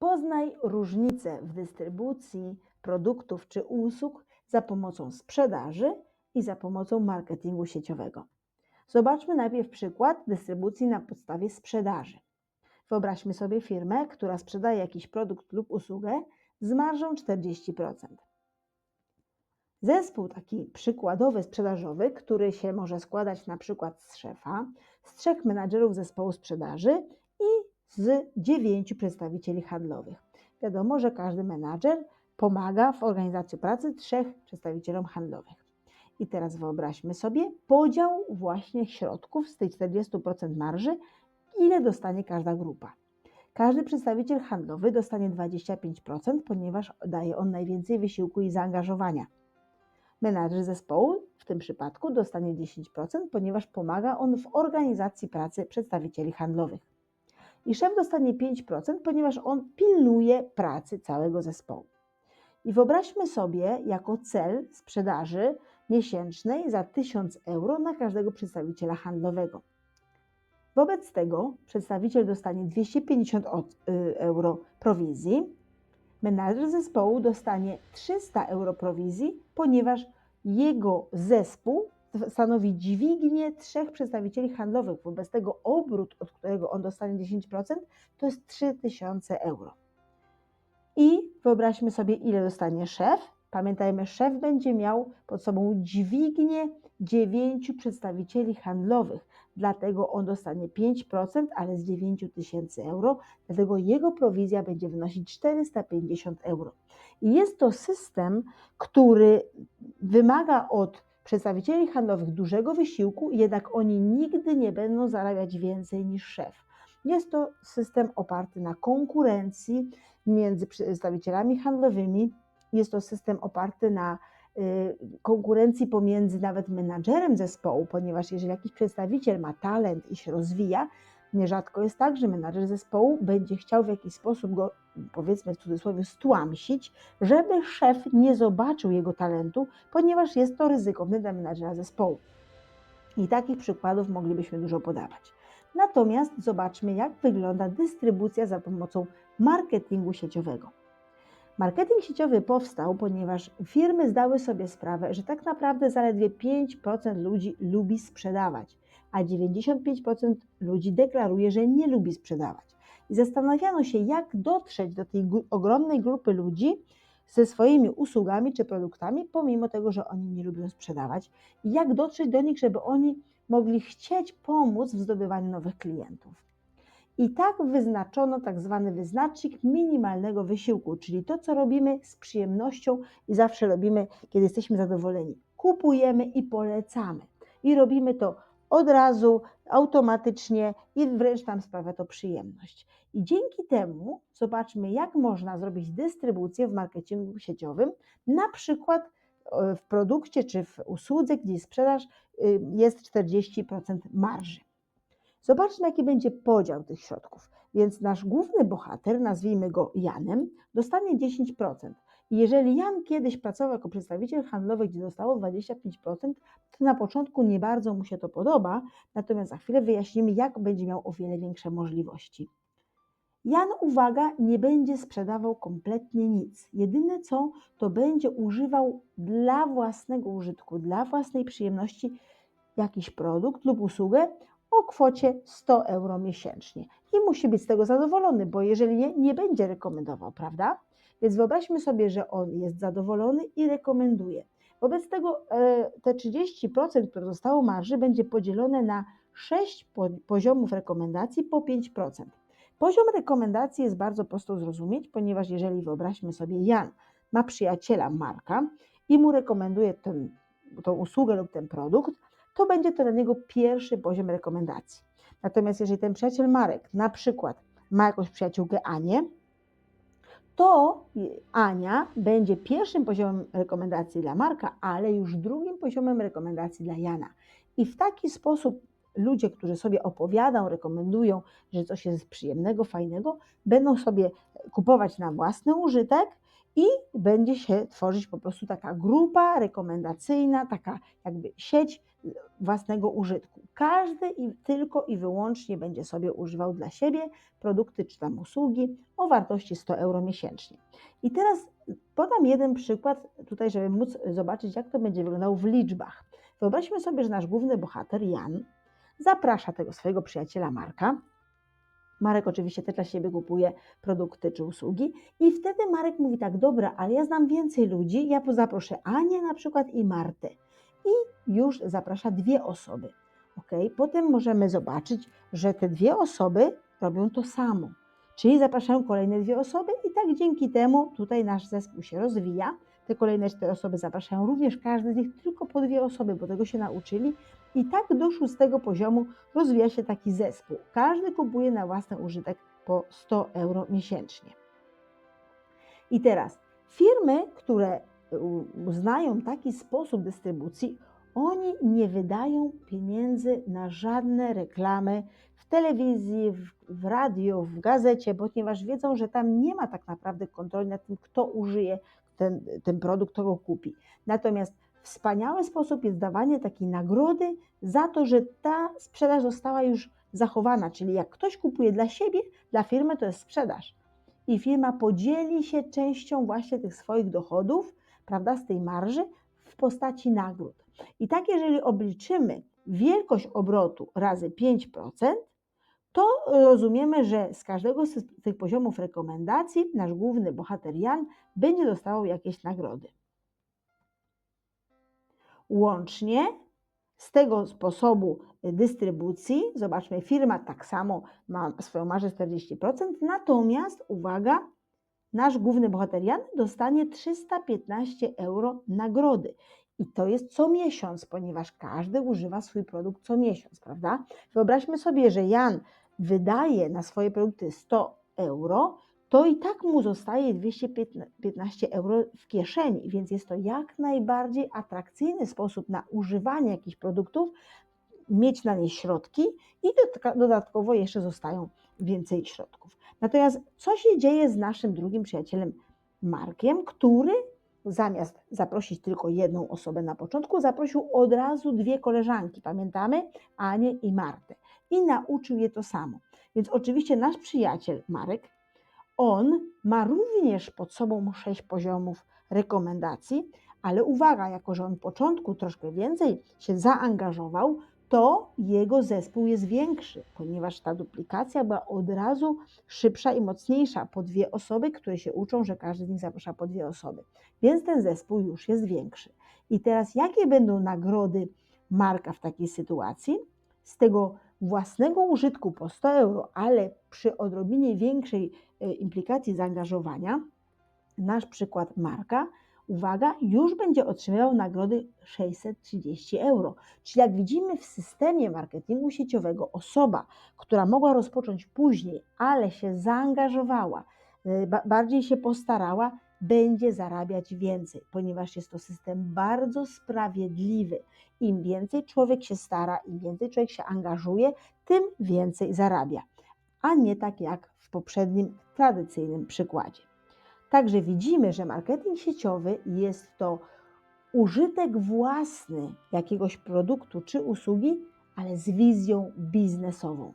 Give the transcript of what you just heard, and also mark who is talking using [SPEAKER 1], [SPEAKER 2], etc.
[SPEAKER 1] Poznaj różnice w dystrybucji produktów czy usług za pomocą sprzedaży i za pomocą marketingu sieciowego. Zobaczmy najpierw przykład dystrybucji na podstawie sprzedaży. Wyobraźmy sobie firmę, która sprzedaje jakiś produkt lub usługę z marżą 40%. Zespół taki przykładowy sprzedażowy, który się może składać na przykład z szefa, z trzech menadżerów zespołu sprzedaży i z dziewięciu przedstawicieli handlowych. Wiadomo, że każdy menadżer pomaga w organizacji pracy trzech przedstawicielom handlowych. I teraz wyobraźmy sobie podział właśnie środków z tej 40% marży, ile dostanie każda grupa. Każdy przedstawiciel handlowy dostanie 25%, ponieważ daje on najwięcej wysiłku i zaangażowania. Menadżer zespołu w tym przypadku dostanie 10%, ponieważ pomaga on w organizacji pracy przedstawicieli handlowych. I szef dostanie 5%, ponieważ on pilnuje pracy całego zespołu. I wyobraźmy sobie jako cel sprzedaży miesięcznej za 1000 euro na każdego przedstawiciela handlowego. Wobec tego przedstawiciel dostanie 250 y, euro prowizji, menadżer zespołu dostanie 300 euro prowizji, ponieważ jego zespół stanowi dźwignię trzech przedstawicieli handlowych. Wobec tego obrót, od którego on dostanie 10%, to jest 3000 euro. I wyobraźmy sobie, ile dostanie szef. Pamiętajmy, szef będzie miał pod sobą dźwignię dziewięciu przedstawicieli handlowych, dlatego on dostanie 5%, ale z 9 tysięcy euro, dlatego jego prowizja będzie wynosić 450 euro. I jest to system, który wymaga od przedstawicieli handlowych dużego wysiłku, jednak oni nigdy nie będą zarabiać więcej niż szef. Jest to system oparty na konkurencji między przedstawicielami handlowymi, jest to system oparty na y, konkurencji pomiędzy nawet menadżerem zespołu, ponieważ jeżeli jakiś przedstawiciel ma talent i się rozwija, nierzadko jest tak, że menadżer zespołu będzie chciał w jakiś sposób go, powiedzmy w cudzysłowie, stłamsić, żeby szef nie zobaczył jego talentu, ponieważ jest to ryzykowne dla menadżera zespołu. I takich przykładów moglibyśmy dużo podawać. Natomiast zobaczmy, jak wygląda dystrybucja za pomocą marketingu sieciowego. Marketing sieciowy powstał, ponieważ firmy zdały sobie sprawę, że tak naprawdę zaledwie 5% ludzi lubi sprzedawać, a 95% ludzi deklaruje, że nie lubi sprzedawać. I zastanawiano się, jak dotrzeć do tej ogromnej grupy ludzi ze swoimi usługami czy produktami, pomimo tego, że oni nie lubią sprzedawać, i jak dotrzeć do nich, żeby oni mogli chcieć pomóc w zdobywaniu nowych klientów. I tak wyznaczono tak zwany wyznacznik minimalnego wysiłku, czyli to, co robimy z przyjemnością i zawsze robimy, kiedy jesteśmy zadowoleni. Kupujemy i polecamy. I robimy to od razu, automatycznie i wręcz nam sprawia to przyjemność. I dzięki temu zobaczmy, jak można zrobić dystrybucję w marketingu sieciowym, na przykład e, w produkcie czy w usłudze, gdzie sprzedaż y, jest 40% marży. Zobaczmy, jaki będzie podział tych środków. Więc nasz główny bohater, nazwijmy go Janem, dostanie 10%. Jeżeli Jan kiedyś pracował jako przedstawiciel handlowy, gdzie dostało 25%, to na początku nie bardzo mu się to podoba, natomiast za chwilę wyjaśnimy, jak będzie miał o wiele większe możliwości. Jan, uwaga, nie będzie sprzedawał kompletnie nic. Jedyne co, to będzie używał dla własnego użytku, dla własnej przyjemności jakiś produkt lub usługę o kwocie 100 euro miesięcznie. I musi być z tego zadowolony, bo jeżeli nie, nie będzie rekomendował, prawda? Więc wyobraźmy sobie, że on jest zadowolony i rekomenduje. Wobec tego e, te 30%, które zostało marży, będzie podzielone na 6 poziomów rekomendacji po 5%. Poziom rekomendacji jest bardzo prosto zrozumieć, ponieważ jeżeli wyobraźmy sobie, Jan ma przyjaciela Marka i mu rekomenduje ten, tą usługę lub ten produkt, to będzie to dla niego pierwszy poziom rekomendacji. Natomiast jeżeli ten przyjaciel Marek na przykład ma jakąś przyjaciółkę Anię, to Ania będzie pierwszym poziomem rekomendacji dla Marka, ale już drugim poziomem rekomendacji dla Jana. I w taki sposób ludzie, którzy sobie opowiadają, rekomendują, że coś jest przyjemnego, fajnego, będą sobie kupować na własny użytek i będzie się tworzyć po prostu taka grupa rekomendacyjna, taka jakby sieć własnego użytku. Każdy i tylko i wyłącznie będzie sobie używał dla siebie produkty czy tam usługi o wartości 100 euro miesięcznie. I teraz podam jeden przykład tutaj, żeby móc zobaczyć, jak to będzie wyglądało w liczbach. Wyobraźmy sobie, że nasz główny bohater Jan zaprasza tego swojego przyjaciela Marka. Marek oczywiście też dla siebie kupuje produkty czy usługi i wtedy Marek mówi tak, dobra, ale ja znam więcej ludzi, ja zaproszę Anię na przykład i Martę i już zaprasza dwie osoby. Ok, potem możemy zobaczyć, że te dwie osoby robią to samo, czyli zapraszają kolejne dwie osoby i tak dzięki temu tutaj nasz zespół się rozwija. Te kolejne cztery osoby zapraszają również każdy z nich tylko po dwie osoby, bo tego się nauczyli i tak do szóstego poziomu rozwija się taki zespół. Każdy kupuje na własny użytek po 100 euro miesięcznie. I teraz firmy, które uznają taki sposób dystrybucji, oni nie wydają pieniędzy na żadne reklamy w telewizji, w, w radio, w gazecie, ponieważ wiedzą, że tam nie ma tak naprawdę kontroli nad tym, kto użyje ten, ten produkt, kto go kupi. Natomiast wspaniały sposób jest dawanie takiej nagrody za to, że ta sprzedaż została już zachowana. Czyli jak ktoś kupuje dla siebie, dla firmy to jest sprzedaż. I firma podzieli się częścią właśnie tych swoich dochodów, prawda, z tej marży w postaci nagród. I tak, jeżeli obliczymy wielkość obrotu razy 5%, to rozumiemy, że z każdego z tych poziomów rekomendacji nasz główny bohater Jan będzie dostawał jakieś nagrody. Łącznie z tego sposobu dystrybucji, zobaczmy, firma tak samo ma swoją marżę 40%, natomiast uwaga, nasz główny bohater Jan dostanie 315 euro nagrody. I to jest co miesiąc, ponieważ każdy używa swój produkt co miesiąc, prawda? Wyobraźmy sobie, że Jan wydaje na swoje produkty 100 euro, to i tak mu zostaje 215 euro w kieszeni, więc jest to jak najbardziej atrakcyjny sposób na używanie jakichś produktów, mieć na nie środki i dodatkowo jeszcze zostają więcej środków. Natomiast co się dzieje z naszym drugim przyjacielem Markiem, który zamiast zaprosić tylko jedną osobę na początku, zaprosił od razu dwie koleżanki, pamiętamy? Anię i Martę. I nauczył je to samo. Więc oczywiście nasz przyjaciel Marek, on ma również pod sobą sześć poziomów rekomendacji, ale uwaga, jako że on w początku troszkę więcej się zaangażował, to jego zespół jest większy, ponieważ ta duplikacja była od razu szybsza i mocniejsza po dwie osoby, które się uczą, że każdy z nich zaprasza po dwie osoby. Więc ten zespół już jest większy. I teraz jakie będą nagrody Marka w takiej sytuacji? Z tego własnego użytku po 100 euro, ale przy odrobinie większej e, implikacji zaangażowania, nasz przykład Marka uwaga, już będzie otrzymywał nagrody 630 euro. Czyli jak widzimy w systemie marketingu sieciowego, osoba, która mogła rozpocząć później, ale się zaangażowała, y, bardziej się postarała, będzie zarabiać więcej, ponieważ jest to system bardzo sprawiedliwy. Im więcej człowiek się stara, im więcej człowiek się angażuje, tym więcej zarabia, a nie tak jak w poprzednim tradycyjnym przykładzie. Także widzimy, że marketing sieciowy jest to użytek własny jakiegoś produktu czy usługi, ale z wizją biznesową.